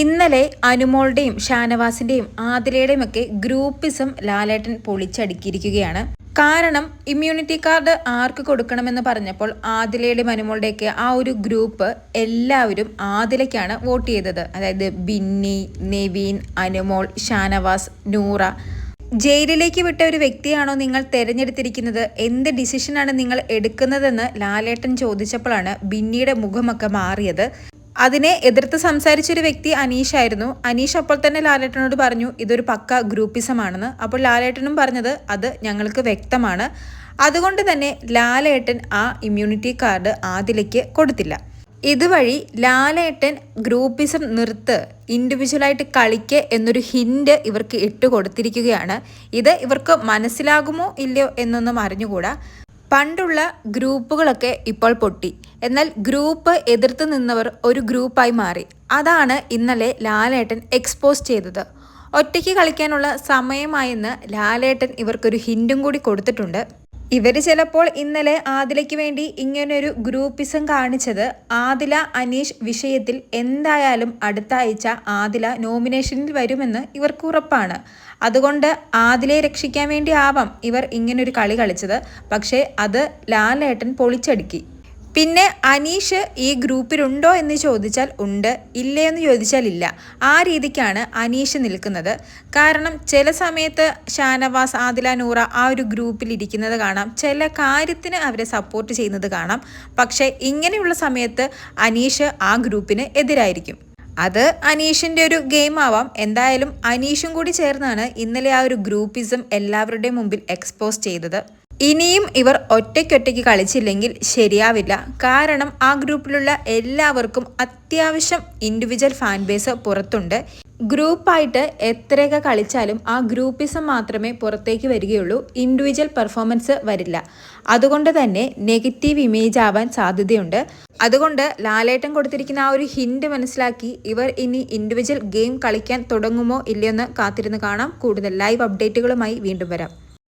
ഇന്നലെ അനുമോളുടെയും ഷാനവാസിന്റെയും ആതിരയുടെയും ഒക്കെ ഗ്രൂപ്പിസം ലാലേട്ടൻ പൊളിച്ചടുക്കിയിരിക്കുകയാണ്. കാരണം ഇമ്മ്യൂണിറ്റി കാർഡ് ആർക്ക് കൊടുക്കണമെന്ന് പറഞ്ഞപ്പോൾ ആദിലയുടെയും അനുമോളുടെയൊക്കെ ആ ഒരു ഗ്രൂപ്പ് എല്ലാവരും ആദിലയ്ക്കാണ് വോട്ട് ചെയ്തത്. അതായത് ബിന്നി നെവീൻ അനുമോൾ ഷാനവാസ് നൂറ. ജയിലിലേക്ക് വിട്ട ഒരു വ്യക്തിയാണോ നിങ്ങൾ തിരഞ്ഞെടുത്തിരിക്കുന്നത്? എന്ത് ഡിസിഷനാണ് നിങ്ങൾ എടുക്കുന്നതെന്ന് ലാലേട്ടൻ ചോദിച്ചപ്പോഴാണ് ബിന്നിയുടെ മുഖമൊക്കെ മാറിയത്. അതിനെ എതിർത്ത് സംസാരിച്ചൊരു വ്യക്തി അനീഷ് ആയിരുന്നു അനീഷ് അപ്പോൾ തന്നെ ലാലേട്ടനോട് പറഞ്ഞു ഇതൊരു പക്ക ഗ്രൂപ്പിസമാണെന്ന്. അപ്പോൾ ലാലേട്ടനും പറഞ്ഞത് അത് ഞങ്ങൾക്ക് വ്യക്തമാണ്. അതുകൊണ്ട് തന്നെ ലാലേട്ടൻ ആ ഇമ്മ്യൂണിറ്റി കാർഡ് ആദിലേക്ക് കൊടുത്തില്ല. ഇതുവഴി ലാലേട്ടൻ ഗ്രൂപ്പിസം നിർത്ത് ഇൻഡിവിജ്വലായിട്ട് കളിക്ക് എന്നൊരു ഹിന്റ് ഇവർക്ക് ഇട്ട് കൊടുത്തിരിക്കുകയാണ്. ഇത് ഇവർക്ക് മനസ്സിലാകുമോ ഇല്ലയോ എന്നൊന്നും അറിഞ്ഞുകൂടാ. പണ്ടുള്ള ഗ്രൂപ്പുകളൊക്കെ ഇപ്പോൾ പൊട്ടി. എന്നാൽ ഗ്രൂപ്പ് എതിർത്ത് നിന്നവർ ഒരു ഗ്രൂപ്പായി മാറി. അതാണ് ഇന്നലെ ലാലേട്ടൻ എക്സ്പോസ് ചെയ്തത്. ഒറ്റയ്ക്ക് കളിക്കാനുള്ള സമയമായെന്ന് ലാലേട്ടൻ ഇവർക്കൊരു ഹിൻഡും കൂടി കൊടുത്തിട്ടുണ്ട്. ഇവർ ചിലപ്പോൾ ഇന്നലെ ആദിലയ്ക്ക് വേണ്ടി ഇങ്ങനൊരു ഗ്രൂപ്പിസം കാണിച്ചത് ആദില അനീഷ് വിഷയത്തിൽ എന്തായാലും അടുത്ത ആഴ്ച ആദില നോമിനേഷനിൽ വരുമെന്ന് ഇവർക്ക് ഉറപ്പാണ്. അതുകൊണ്ട് ആദിലയെ രക്ഷിക്കാൻ വേണ്ടി ആവാം ഇവർ ഇങ്ങനൊരു കളി കളിച്ചത്. പക്ഷേ അത് ലാലേട്ടൻ പൊളിച്ചടുക്കി. പിന്നെ അനീഷ് ഈ ഗ്രൂപ്പിലുണ്ടോ എന്ന് ചോദിച്ചാൽ ഉണ്ട് ഇല്ലേ എന്ന് ചോദിച്ചാൽ ഇല്ല. ആ രീതിക്കാണ് അനീഷ് നിൽക്കുന്നത്. കാരണം ചില സമയത്ത് ഷാനവാസ് ആദില നൂറ ആ ഒരു ഗ്രൂപ്പിൽ ഇരിക്കുന്നത് കാണാം. ചില കാര്യത്തിന് അവരെ സപ്പോർട്ട് ചെയ്യുന്നത് കാണാം. പക്ഷേ ഇങ്ങനെയുള്ള സമയത്ത് അനീഷ് ആ ഗ്രൂപ്പിന് എതിരായിരിക്കും. അത് അനീഷിന്റെ ഒരു ഗെയിം ആവാം. എന്തായാലും അനീഷും കൂടി ചേർന്നാണ് ഇന്നലെ ആ ഒരു ഗ്രൂപ്പിസം എല്ലാവരുടെയും മുമ്പിൽ എക്സ്പോസ് ചെയ്തത്. ഇനിയും ഇവർ ഒറ്റയ്ക്കൊറ്റയ്ക്ക് കളിച്ചില്ലെങ്കിൽ ശരിയാവില്ല. കാരണം ആ ഗ്രൂപ്പിലുള്ള എല്ലാവർക്കും അത്യാവശ്യം ഇൻഡിവിജ്വൽ ഫാൻ ബേസ് പുറത്തുണ്ട്. ഗ്രൂപ്പായിട്ട് എത്രയൊക്കെ കളിച്ചാലും ആ ഗ്രൂപ്പിസം മാത്രമേ പുറത്തേക്ക് വരികയുള്ളൂ. ഇൻഡിവിജ്വൽ പെർഫോമൻസ് വരില്ല. അതുകൊണ്ട് തന്നെ നെഗറ്റീവ് ഇമേജ് ആവാൻ സാധ്യതയുണ്ട്. അതുകൊണ്ട് ലാലേട്ടൻ കൊടുത്തിരിക്കുന്ന ആ ഒരു ഹിൻഡ് മനസ്സിലാക്കി ഇവർ ഇനി ഇൻഡിവിജ്വൽ ഗെയിം കളിക്കാൻ തുടങ്ങുമോ ഇല്ലയെന്ന് കാത്തിരുന്ന് കാണാം. കൂടുതൽ ലൈവ് അപ്ഡേറ്റുകളുമായി വീണ്ടും വരാം.